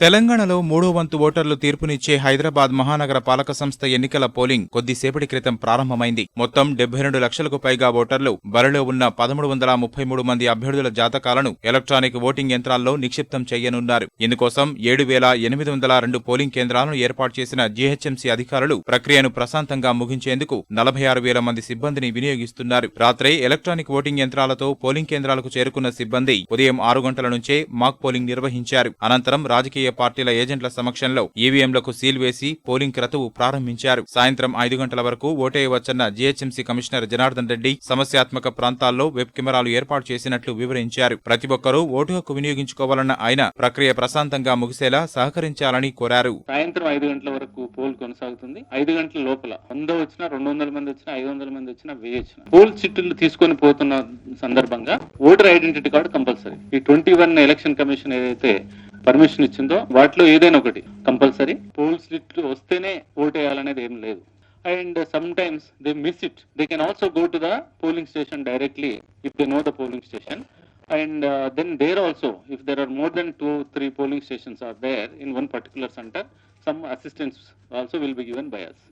తెలంగాణలో మూడో వంతు ఓటర్లు తీర్పునిచ్చే హైదరాబాద్ మహానగర పాలక సంస్థ ఎన్నికల పోలింగ్ కొద్దిసేపటి క్రితం ప్రారంభమైంది. మొత్తం డెబ్బై రెండు లక్షలకు పైగా ఓటర్లు బరిలో ఉన్న పదమూడు వందల ముప్పై మూడు మంది అభ్యర్థుల జాతకాలను ఎలక్ట్రానిక్ ఓటింగ్ యంత్రాల్లో నిక్షిప్తం చేయనున్నారు. ఇందుకోసం ఏడు వేల ఎనిమిది వందల రెండు పోలింగ్ కేంద్రాలను ఏర్పాటు చేసిన జీహెచ్ఎంసీ అధికారులు ప్రక్రియను ప్రశాంతంగా ముగించేందుకు నలభై ఆరు వేల మంది సిబ్బందిని వినియోగిస్తున్నారు. రాత్రే ఎలక్ట్రానిక్ ఓటింగ్ యంత్రాలతో పోలింగ్ కేంద్రాలకు చేరుకున్న సిబ్బంది ఉదయం ఆరు గంటల నుంచే మాక్ పోలింగ్ నిర్వహించారు. అనంతరం రాజకీయ పార్టీల ఏజెంట్ల సమక్షంలో ఈవీఎంలకు సీల్ వేసి పోలింగ్ క్రతువు ప్రారంభించారు. సాయంత్రం ఐదు గంటల వరకు ఓటేయవచ్చన్న జీహెచ్ఎంసీ కమిషనర్ జనార్దన్ రెడ్డి సమస్యాత్మక ప్రాంతాల్లో వెబ్ కెమెరాలు ఏర్పాటు చేసినట్లు వివరించారు. ప్రతి ఒక్కరూ ఓటు హక్కు వినియోగించుకోవాలన్న ఆయన ప్రక్రియ ప్రశాంతంగా ముగిసేలా సహకరించాలని కోరారు. సాయంత్రం ఐదు గంటల వరకు పోల్ కొనసాగుతుంది. ఐదు గంటల లోపల వంద వచ్చిన రెండు వందల మంది వచ్చిన ఐదు వందల మంది వచ్చిన వెయ్యి పోల్ చిట్టులు తీసుకొని పోతున్న సందర్భంగా ఓటర్ ఐడెంటిటీ కార్డు కంపల్సరీ. ఈ ట్వంటీ వన్ ఎలక్షన్ కమిషన్ ఏదైతే పర్మిషన్ ఇచ్చిందో వాటిలో ఏదైనా ఒకటి కంపల్సరీ. పోల్ స్లిప్ వస్తేనే ఓట్ వేయాలనేది ఏం లేదు. And sometimes they miss it. They can also go to the polling station directly if they know the polling station. And then there also if there are more than two three polling stations are there in one particular centre some assistance also will be given by us